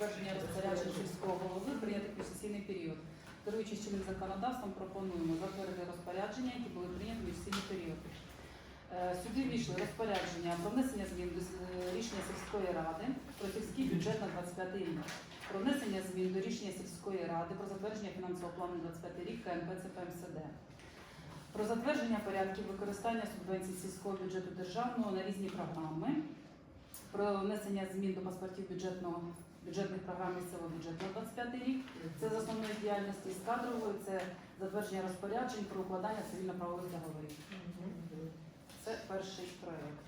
затвердження розпоряджень сільського голови прийнятих у сесійний період. Керуючись чинним законодавством, пропонуємо затвердити розпорядження, які були прийняті у сесійний період. Е, Сюди війшли розпорядження про внесення змін до е, рішення сільської ради про сільський бюджет на 25 рік, про внесення змін до рішення сільської ради про затвердження фінансового плану на 25 рік КНП ЦПМСД. Про затвердження порядків використання субвенцій сільського бюджету державного на різні програми, про внесення змін до паспортів бюджетного бюджетних програм місцевого бюджету на 25 рік. Це з основної діяльності з кадрової, це затвердження розпоряджень про укладання цивільно-правових договорів. Це перший проект.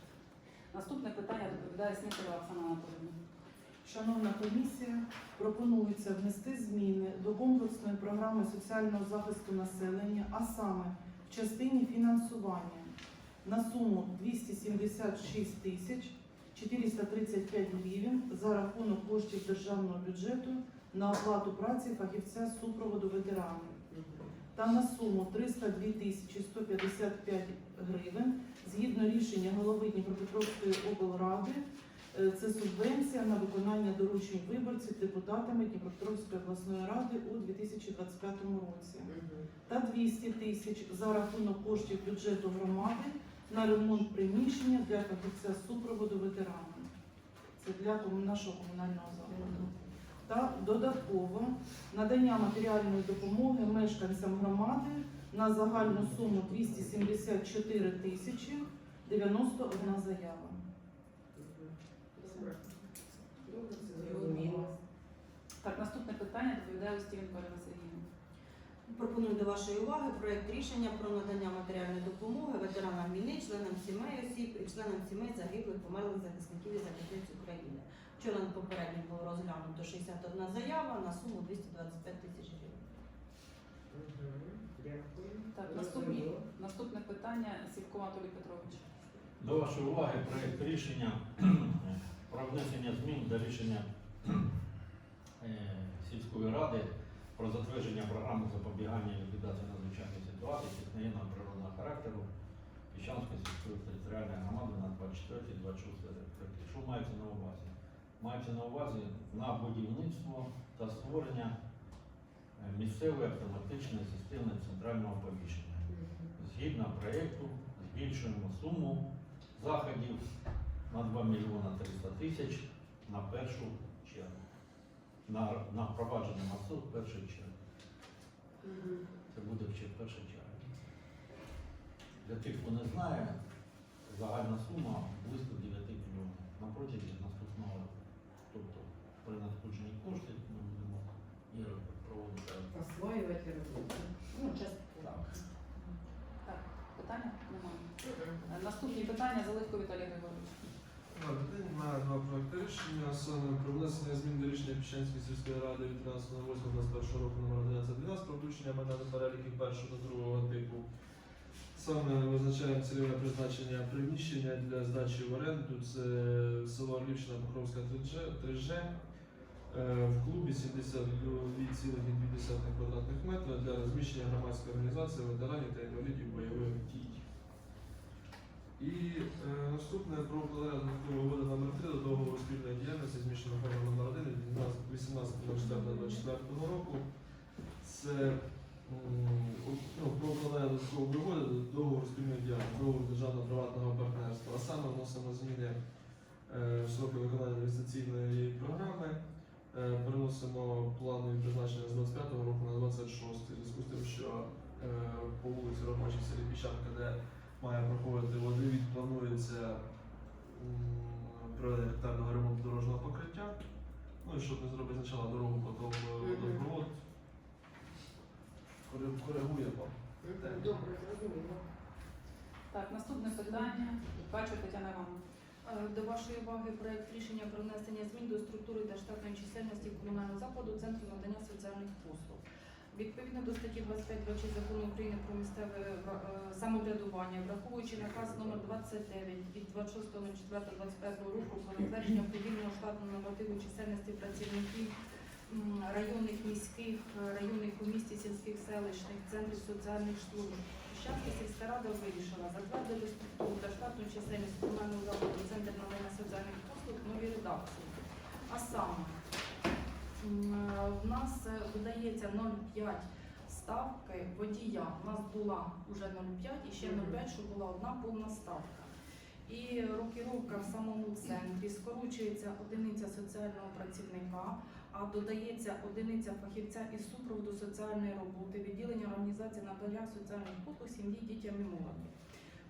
Наступне питання доповідає Снікова Оксана Анатолійовна. Шановна комісія, пропонується внести зміни до комплексної програми соціального захисту населення, а саме в частині фінансування на суму 276 тисяч 435 гривень за рахунок коштів державного бюджету на оплату праці фахівця супроводу ветеранів та на суму 302 тисячі 155 гривень згідно рішення голови Дніпропетровської облради. Е, Це субвенція на виконання доручень виборців депутатами Дніпропетровської обласної ради у 2025 році. Та 200 тисяч за рахунок коштів бюджету громади на ремонт приміщення для фахівця супроводу ветеранів. Це для нашого комунального закладу. Та додатково надання матеріальної допомоги мешканцям громади на загальну суму 274 тисячі 91 заява. Так, наступне питання доповідає Устівенко Олена Сергіївна. Пропоную до вашої уваги проект рішення про надання матеріальної допомоги ветеранам війни, членам сімей осіб і членам сімей загиблих померлих захисників і захисниць України. Вчора на попередньо було розглянуто 61 заява на суму 225 тисяч гривень. Так, наступне, наступне питання Сівко Анатолій Петрович. До вашої уваги проект рішення про внесення змін до рішення е, сільської ради про затвердження програми запобігання і ліквідації надзвичайних ситуацій техногенного природного характеру Піщанської сільської територіальної громади на 24-26 роки. Що мається на увазі? Мається на увазі на будівництво та створення е, місцевої автоматичної системи центрального оповіщення. Згідно проєкту збільшуємо суму заходів на 2 мільйона 300 тисяч на першу. На, на впровадження МАСУ в першу чергу. Це буде ще в першу чергу. Для тих, хто не знає, загальна сума близько 9 мільйонів на протязі наступного року. Тобто при надходженні коштів ми будемо і проводити. Освоювати роботу. Ну. Так. Так, питання немає. Е, Наступні питання Залитко Віталій Григорович. Два проекти рішення. Саме про внесення змін до рішення Піщанської сільської ради від 13.08.21 року номер 1112 про включення мене до переліків першого та другого типу. Саме визначаємо цільове призначення приміщення для здачі в оренду. Це село Орлівщина, Покровська 3G. Е, В клубі 72,2 квадратних метрів для розміщення громадської організації ветеранів та інвалідів бойових дій. І е, наступне про укладання угоди номер 3 до договору спільної діяльності з формою номер 1 від 18.04.24 року. Це ну, про укладання додаткової угоди до договору спільної діяльності, договору державно-приватного партнерства. А саме вносимо зміни е, в сроки виконання інвестиційної програми. Е, Переносимо планові призначення з 25 року на 26 в зв'язку з тим, що е, по вулиці Ромачі селі Піщанка, де має проходити водовід, планується проведення капітального ремонту дорожнього покриття. Ну і щоб не зробити спочатку дорогу, потім е, водопровод. Кори- Коригуємо. Добре, зрозуміло. Так, наступне питання. Бачу Тетяна Івановна. Е, До вашої уваги проект рішення про внесення змін до структури та штатної чисельності комунального закладу Центру надання соціальних послуг. Відповідно до статті 25 закону України про місцеве е, самоврядування, враховуючи наказ номер 29 від 26.04.25 року про затвердження повільного штатного нормативу чисельності працівників районних міських, районних у місті сільських селищних центрів соціальних служб Щастя сільська рада вирішила затвердити структуру та штатну чисельність комунального закладу Центр надання соціальних послуг новій редакції. А саме в нас е, додається 0,5 ставки водія. У нас була вже 0,5 і ще 0,5, що була одна повна ставка. І рокіровка в самому центрі скорочується одиниця соціального працівника, а додається одиниця фахівця із супроводу соціальної роботи, відділення організації надання соціальних послуг сім'ї, дітям і молоді.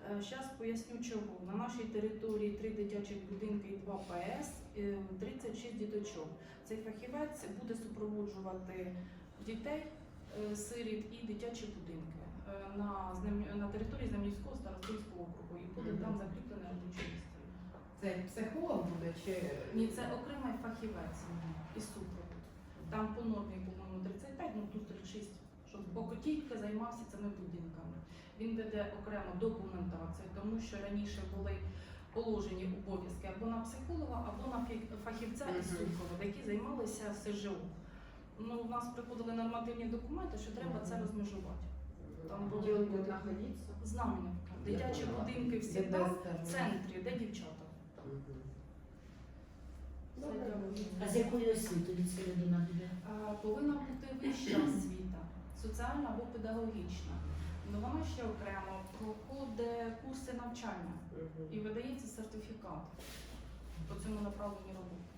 Зараз поясню чого. На нашій території три дитячих будинки і два ПС, е, 36 діточок. Цей фахівець буде супроводжувати дітей, е, сиріт і дитячі будинки е, на, на території Знам'янського старостинського округу і буде там закріплене місце. Це психолог буде чи Ні, це окремий фахівець із супроводу. Там по нормі, по-моєму, 35, ну тут 36, щоб поки тільки займався цими будинками. Він веде окремо документацію, тому що раніше були положені обов'язки або на психолога, або на фахівця із супроводу, які займалися СЖО. Ну, у нас приходили нормативні документи, що треба це розмежувати. Там знаходитися? Знаменівка. Дитячі будинки всі там, в центрі, де дівчата. А з якої освіти середина буде? Повинна бути вища освіта, соціальна або педагогічна. Ну вона ще окремо проходить курси навчання і видається сертифікат по цьому направленню роботи.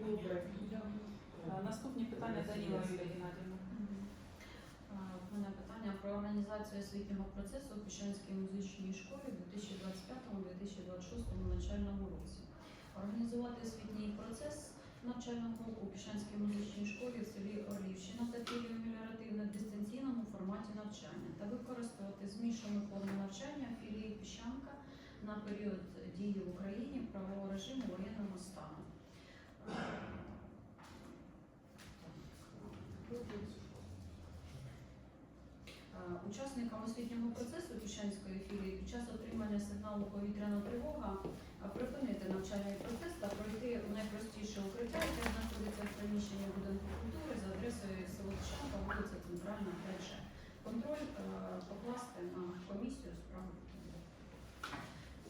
Добре. Е, Наступні питання Даніла Юлія Геннадівна. У мене питання про організацію освітнього процесу у Піщанській музичній школі у 2025-2026 навчальному році. Організувати освітній процес навчального у Піщанській музичній школі в селі Орлівщина та меліоративно дистанційному форматі навчання та використовувати змішану форму навчання філії Піщанка на період дії в Україні правового режиму воєнного стану. Е, Учасникам освітнього процесу Піщанської філії під час отримання сигналу повітряна тривога е, припинити навчальний процес та пройти в найпростіше укриття, яке знаходиться в приміщенні будинку культури за адресою село Піщанка, вулиця Центральна, 5 Контроль е, покласти на комісію справ.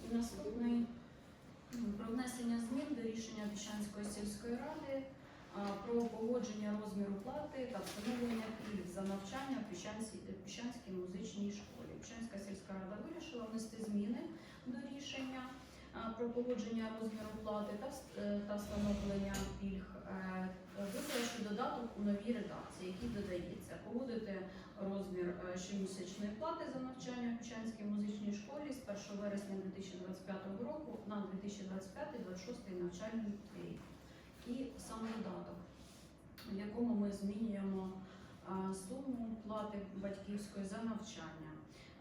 І наступний про внесення змін до рішення Піщанської сільської ради про погодження розміру плати та встановлення пільг за навчання в Піщанській, Піщанській музичній школі. Піщанська сільська рада вирішила внести зміни до рішення про погодження розміру плати та, е, та встановлення пільг, е, виклавши додаток у новій редакції, який додається. Погодити розмір е, щомісячної плати за навчання в Піщанській музичній школі з 1 вересня 2025 року на 2025-2026 навчальний рік. І сам додаток, в якому ми змінюємо суму плати батьківської за навчання.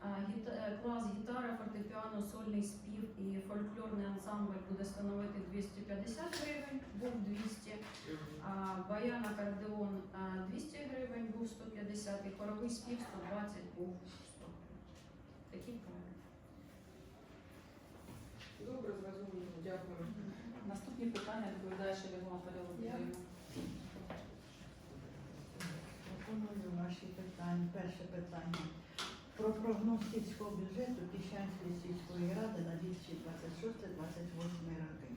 Е, Клас гітара, фортепіано, сольний спів і фольклорний ансамбль буде становити 250 гривень, був 200, а баян, акордеон 200 гривень, був 150, і хоровий спів 120 був 100. Такі проекти. Добре, зрозуміло. Дякую. Наступні питання доповідає Шелегова Наталія Володимирівна. Пропоную ваші. Перше питання. Про прогноз сільського бюджету Піщанської сільської ради на 2026-2028 роки.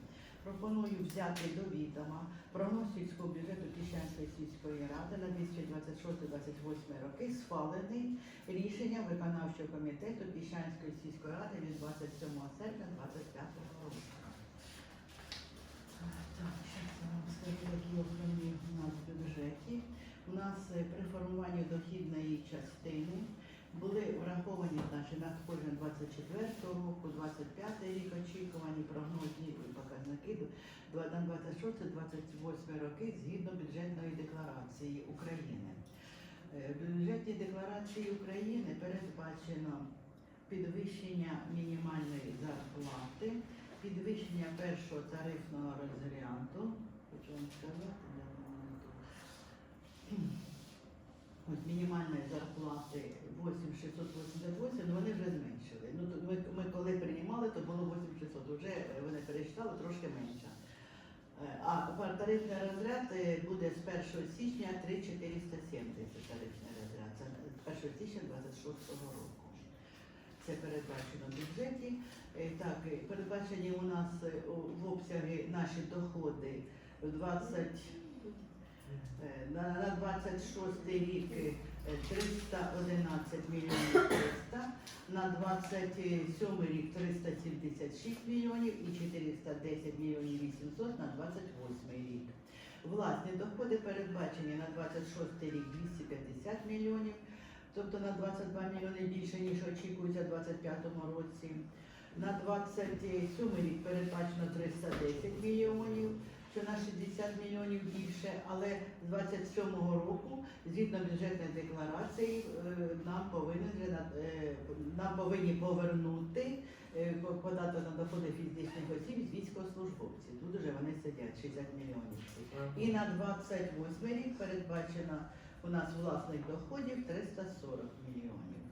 Пропоную взяти до відома прогноз сільського бюджету Піщанської сільської ради на 2026-2028 роки, схвалений рішенням виконавчого комітету Піщанської сільської ради від 27 серпня 2025 року. Так, зараз я вам скажу, які основні у нас в бюджеті. У нас е, при формуванні дохідної частини були враховані наші надходження 24 року, 25 рік очікувані прогнозні показники на 26-28 роки згідно бюджетної декларації України. Е, В бюджетній декларації України передбачено підвищення мінімальної зарплати, підвищення першого тарифного розряду. Хочу вам сказати. От мінімальної зарплати 8688, ну вони вже зменшили. Ну, ми, ми коли приймали, то було 8600, вже вони перечитали трошки менше. Е, А тарифний розряд е, буде з 1 січня 3470 тарифний розряд. Це 1 січня 26 року. Це передбачено в бюджеті. Е, Так, передбачені у нас в обсяги наші доходи в 20, е, на, на 26 рік е, 311 мільйонів 300, на 27 рік 376 мільйонів і 410 мільйонів 800 на 28 рік. Власні доходи передбачені на 26 рік 250 мільйонів, тобто на 22 мільйони більше, ніж очікується у 2025 році. На 27 рік передбачено 310 мільйонів, що на 60 мільйонів більше, але з 27-го року, згідно бюджетної декларації, е, нам повинні, е, нам повинні повернути е, податок на доходи фізичних осіб з військовослужбовців. Тут вже вони сидять 60 мільйонів. І на 28 рік передбачено у нас власних доходів 340 мільйонів.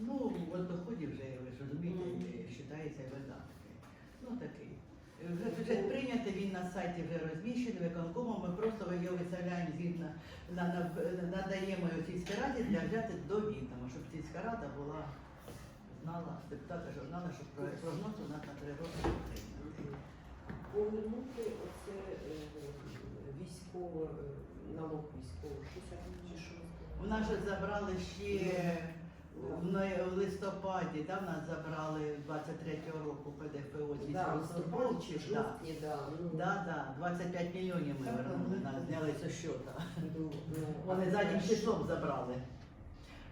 Ну, от доходів вже, ви розумієте, вважається видатки. Ну такий. Вже бюджет прийнятий, він на сайті вже розміщений виконкомом. Ми просто його виставляємо згідно, на, на, надаємо його сільській раді для взяти до відома, щоб сільська рада була знала, депутати ж знали, що про- прогноз у нас на три роки. Повернути оце е, військово, е, налог військовий, що це чи що? У нас же забрали ще в листопаді да, нас забрали 23-го року ПДФО зі да, чи ну. да. Да. Да, да, 25 мільйонів ми вернули, ну, нас ну, зняли з щота. Вони заднім числом забрали.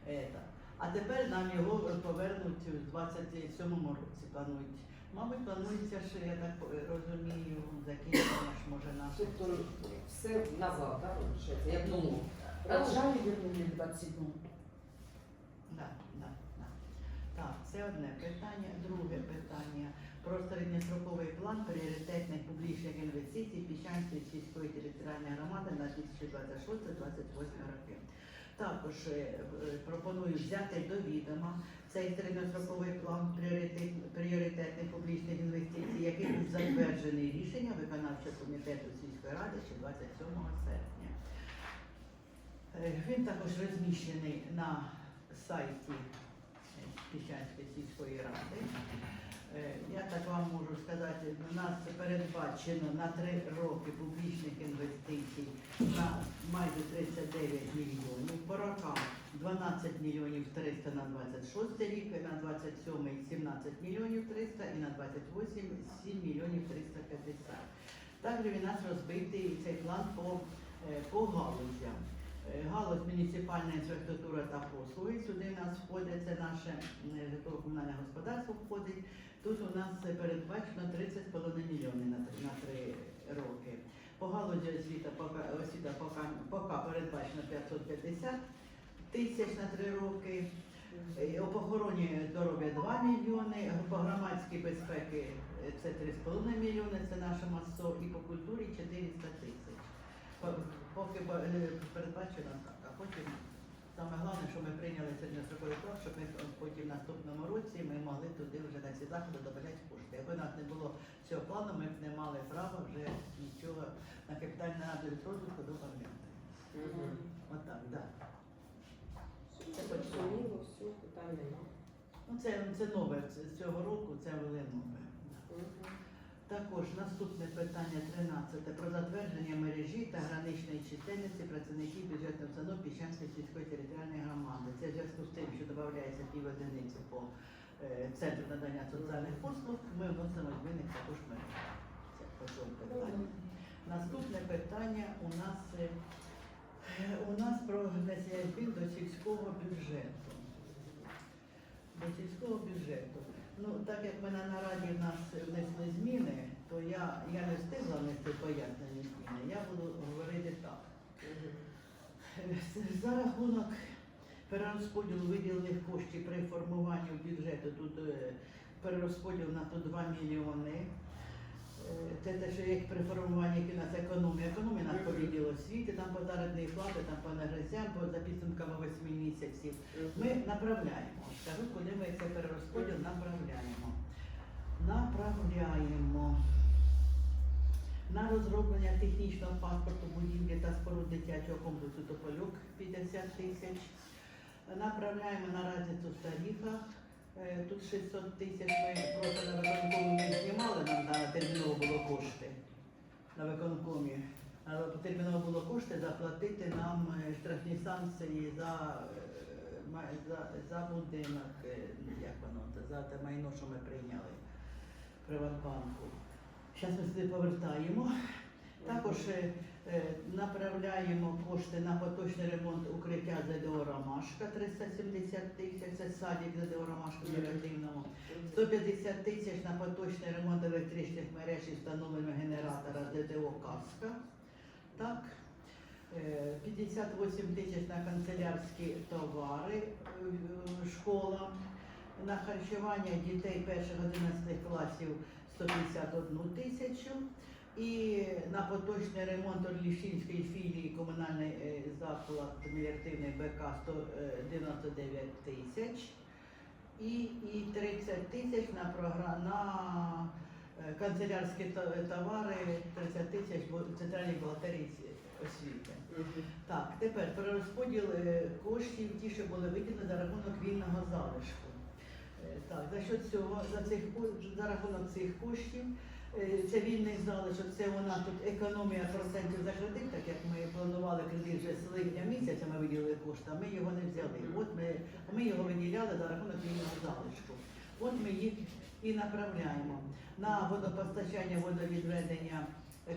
Это. А тепер нам його повернуть у 27-му році. Планують. Мабуть, планується, що я так розумію, закінчення ж може нас. тобто все назад, так? Як думаю, Раджаю вернули в 27-му. Так, це одне питання. Друге питання про середньостроковий план пріоритетних публічних інвестицій Піщанської сільської територіальної громади на 2026-2028 роки. Також е, е, пропоную взяти до відома цей середньостроковий план пріоритетних публічних інвестицій, який був затверджений рішенням виконавчого комітету сільської ради ще 27 серпня. Е, Він також розміщений на сайті Піщанської сільської ради. Е, Я так вам можу сказати, у нас передбачено на три роки публічних інвестицій на майже 39 мільйонів. По рокам 12 мільйонів 300 на 26 рік, на 27 17 мільйонів 300 і на 28 7 мільйонів 350. Також у нас розбитий цей план по, е, по галузям. Е, Галузь муніципальна інфраструктура та послуги. Сюди у нас входить це наше е, житлово-комунальне господарство входить. Тут у нас передбачено 30,5 мільйонів на, три- роки. По галузі освіта освіта поки, передбачено 550 тисяч на три роки. Е, По охороні здоров'я 2 мільйони, по громадській безпеки це 3,5 мільйони, це наше МАСО, і по культурі 400 тисяч. По- Поки по- е, передбачено так, а потім саме головне, що ми прийняли сьогодні середньостроковий план, щоб ми потім в наступному році ми могли туди вже на ці заходи додати кошти. Якби у нас не було цього плану, ми б не мали права вже нічого на капітальний адрес розвитку додати. Мгм. Отак, так. Да. Це зрозуміло, все, питань немає. Ну, це, це нове, з цього року це ввели нове. Також наступне питання 13 про затвердження мережі та граничної чисельності працівників бюджетних установ Піщанської сільської територіальної громади. Це в зв'язку з тим, що додається пів одиниці по е, центру надання соціальних послуг. Ми вносимо зміни також мережі. Це питанню. Наступне питання у нас е, у нас про внесення змін до сільського бюджету. До сільського бюджету. Ну, так як ми на нараді в нас внесли зміни, то я, я не встигла внести пояснені зміни. Я буду говорити так. За рахунок перерозподілу виділених коштів при формуванні бюджету, тут е, перерозподіл на то 2 мільйони. Це те, що як при формуванні нас економія. Економія нас по відділу освіти, там по заробітній плати, там по енергозям, по за підсумками 8 місяців. Ми направляємо. Скажу, куди ми цей перерозподіл направляємо. Направляємо на розроблення технічного паспорту будівлі та споруд дитячого комплексу Топольок 50 тисяч. Направляємо на разницю в тарифах. Е, Тут 600 тисяч ми просто на виконкомі не знімали, нам на терміново було кошти на виконкомі. Але терміново було кошти заплатити нам е, штрафні санкції за, е, за, за будинок, як воно, за те майно, що ми прийняли Приватбанку. Зараз ми сюди повертаємо. Також направляємо кошти на поточний ремонт укриття ЗДО Ромашка 370 тисяч, це садик ЗДО Ромашка в Оперативному. 150 тисяч на поточний ремонт електричних мереж і встановлення генератора ЗДО Каска. Так. Е, 58 тисяч на канцелярські товари е, школа. На харчування дітей перших 11 класів 151 тисячу. І на поточний ремонт Орлішинської філії комунальний е, заклад міліативний БК 199 тисяч. І, і 30 тисяч на програ... на е, канцелярські товари 30 тисяч в центральній бухгалтерії освіти. Так, тепер перерозподіл е, коштів, ті, що були виділені за рахунок вільного залишку. Так, за що цього, за цих за рахунок цих коштів, це вільний залишок, це вона тут економія процентів за кредит, так як ми планували кредит вже з липня місяця, ми виділили кошти, а ми його не взяли. От ми, ми його виділяли за рахунок вільного залишку. От ми їх і направляємо на водопостачання, водовідведення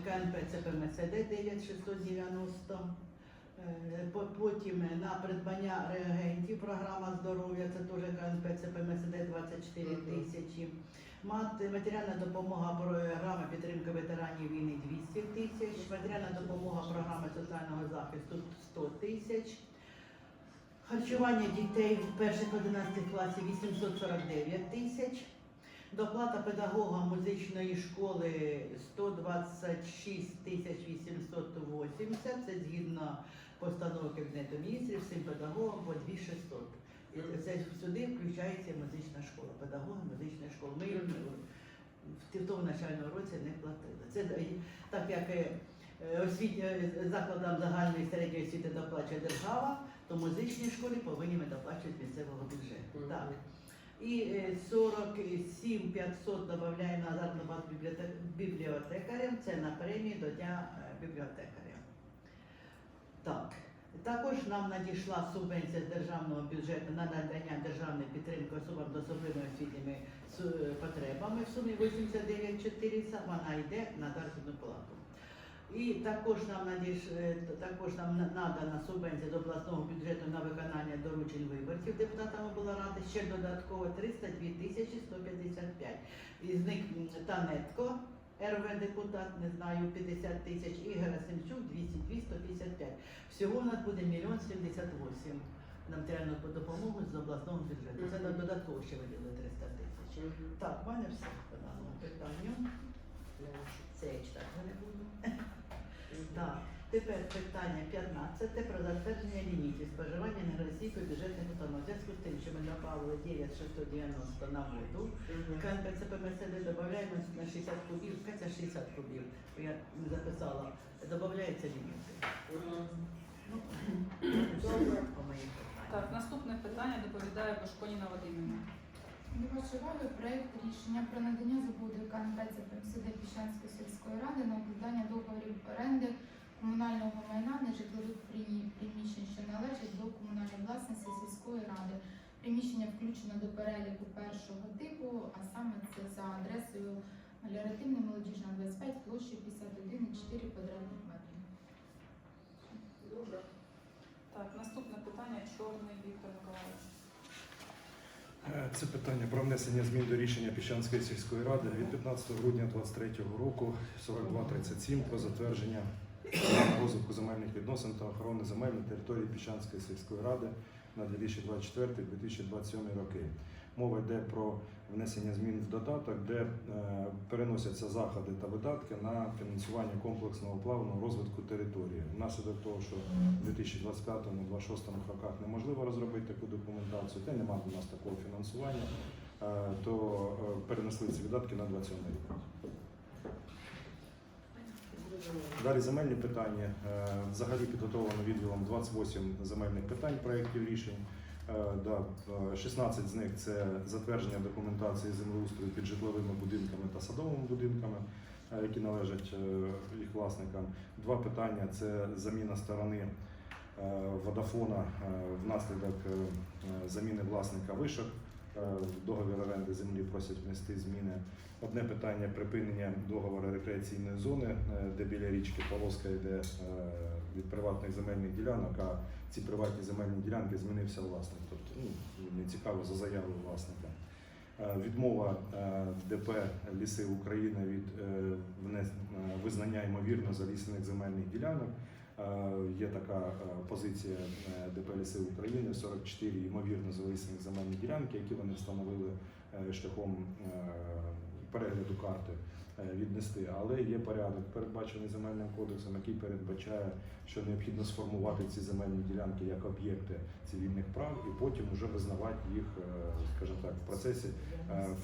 КНП ЦПМСД 9690. Е, Потім на придбання реагентів програма здоров'я, це теж КНП ЦПМСД 24 тисячі. Мат- Матеріальна допомога програми підтримки ветеранів війни 200 тисяч. Матеріальна допомога програми соціального захисту 100 тисяч. Харчування дітей в перших 11 класів 849 тисяч. Доплата педагога музичної школи 126 тисяч 880, це згідно постанови Кабінету міністрів, всім педагогам по 2600. Це сюди включається музична школа, педагоги музичної школи. Ми їм в тому навчальному році не платили. Це е, так як е, е, закладам загальної середньої освіти доплачує держава, то музичній школі повинні ми доплачувати з місцевого бюджету. Так. І е, 47 500 додаємо на заробітну плату бібліотекарям, це на премії до Дня е, бібліотекаря. Так. Також нам надійшла субвенція з державного бюджету на надання державної підтримки особам з особливими освітніми потребами в сумі 89 400, вона йде на заробітну плату. І також нам надіш... е, також нам надана субвенція до обласного бюджету на виконання доручень виборців депутатами була рада ще додатково 302 тисячі 155. Із них Танетко, РВ депутат, не знаю, 50 тисяч, і Герасимчук 202 155. Всього у нас буде мільйон 78 Нам треба допомогу з обласного бюджету. Це нам додатково ще виділили 300 тисяч. Так, в мене все по даному питанню. Це я читати не буду. Так, тепер питання 15 про затвердження лімітів споживання енергоносійської бюджетних установ. У зв'язку з тим, що ми добавили 9690 на воду, КНП ЦПМСД додаємо на 60 кубів, це 60 кубів, я записала, додається ліміти. Ну, добре. Так, наступне питання доповідає Башконіна Вадимівна. До вашої уваги проект рішення про надання згоди КНП ЦПМСД Піщанської сільської ради на укладання договорів оренди комунального майна нежитлових приміщень, що належать до комунальної власності сільської ради. Приміщення включено до переліку першого типу, а саме це за адресою Меліоративна молодіжна 25 площею 51,4 квадратних метрів. Добре. Так, наступне питання Чорний Віктор Миколаївич. Е, Це питання про внесення змін до рішення Піщанської сільської ради від 15 грудня 2023 року 4237 про затвердження розвитку земельних відносин та охорони земель на території Піщанської сільської ради на 2024-2027 роки. Мова йде про внесення змін в додаток, де е, переносяться заходи та видатки на фінансування комплексного плавного розвитку території. Внаслідок того, що в 2025-2026 роках неможливо розробити таку документацію, та немає у нас такого фінансування, е, то е, перенесли ці видатки на 27 рік. Далі земельні питання. Е, Взагалі підготовлено відділом 28 земельних питань проєктів рішень. Е, е, 16 з них це затвердження документації землеустрою під житловими будинками та садовими будинками, е, які належать е, їх власникам. Два питання це заміна сторони е, водафона е, внаслідок е, е, заміни власника вишок. Е, договір оренди землі просять внести зміни. Одне питання припинення договору рекреаційної зони, е, де біля річки полоска йде е, від приватних земельних ділянок, а ці приватні земельні ділянки змінився власник. Тобто ну, не цікаво за заявою власника. Відмова ДП Ліси України від визнання ймовірно залісених земельних ділянок. Е, Є така е, позиція е, ДП Ліси України 44 ймовірно залісених земельні ділянки, які вони встановили шляхом перегляду карти віднести. Але є порядок, передбачений земельним кодексом, який передбачає, що необхідно сформувати ці земельні ділянки як об'єкти цивільних прав і потім вже визнавати їх, скажімо так, в процесі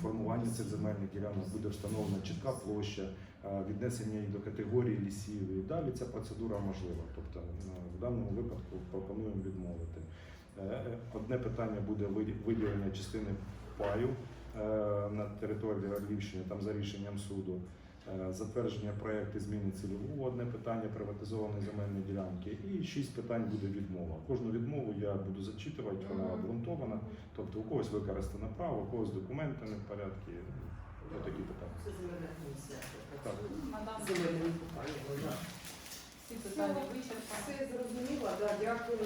формування цих земельних ділянок буде встановлена чітка площа, е, віднесення її до категорії лісів. І далі ця процедура можлива. Тобто е, в даному випадку пропонуємо відмовити. Е, е, Одне питання буде виділення частини паю е, на території Львівщини, там за рішенням суду. Е, Затвердження проекту зміни цільового одне питання приватизованої земельної ділянки, і шість питань буде відмова. Кожну відмову я буду зачитувати, вона обґрунтована. Тобто у когось використане право, у когось документи не в порядку. Ну, такі питання. Це земельна комісія. Так. Надам Земельні питання. всі питання вичерпані. Все зрозуміло, да, дякую.